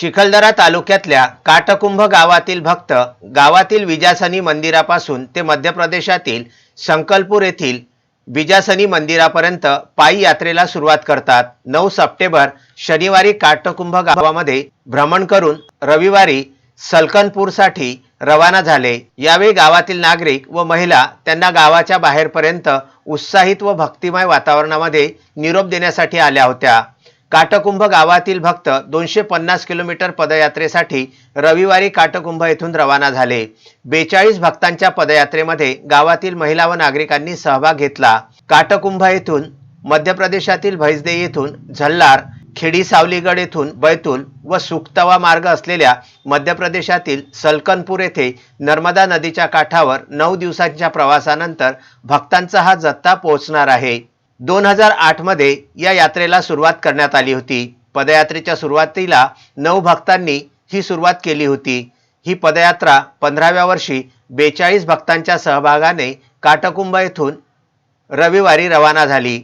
चिखलदरा तालुक्यातल्या काटकुंभ गावातील भक्त गावातील विजासनी मंदिरापासून ते मध्य प्रदेशातील संकलपूर येथील विजासनी मंदिरापर्यंत पायी यात्रेला सुरुवात करतात. नऊ सप्टेंबर शनिवारी काटकुंभ गावामध्ये भ्रमण करून रविवारी सलकनपूरसाठी रवाना झाले. यावेळी गावातील नागरिक व महिला त्यांना गावाच्या बाहेरपर्यंत उत्साहित व भक्तिमय वातावरणामध्ये निरोप देण्यासाठी आल्या होत्या. काटकुंभ गावातील भक्त दोनशे पन्नास किलोमीटर पदयात्रेसाठी रविवारी काटकुंभ येथून रवाना झाले. बेचाळीस भक्तांच्या पदयात्रेमध्ये गावातील महिला व नागरिकांनी सहभाग घेतला. काटकुंभ येथून मध्य प्रदेशातील भैसदे येथून झल्लार खेडी सावलीगड येथून बैतूल व सुक्तवा मार्ग असलेल्या मध्य प्रदेशातील सलकनपूर येथे नर्मदा नदीच्या काठावर नऊ दिवसांच्या प्रवासानंतर भक्तांचा हा जत्ता पोहोचणार आहे. दोन हजार आठमध्ये या यात्रेला सुरुवात करण्यात आली होती. पदयात्रेच्या सुरुवातीला नऊ भक्तांनी ही सुरुवात केली होती. ही पदयात्रा पंधराव्या वर्षी बेचाळीस भक्तांच्या सहभागाने काटकुंभ येथून रविवारी रवाना झाली.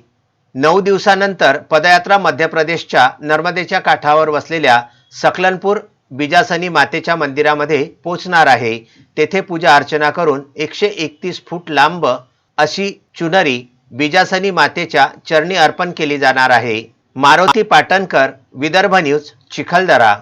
नऊ दिवसानंतर पदयात्रा मध्य प्रदेशच्या नर्मदेच्या काठावर वसलेल्या सकलनपूर बिजासनी मातेच्या मंदिरामध्ये पोचणार आहे. तेथे पूजा अर्चना करून एकशे एकतीस फूट लांब अशी चुनरी बिजासनी मातेच्या चरणी अर्पण केली जाणार आहे. मारुती पाटणकर विदर्भ न्यूज चिखलदरा.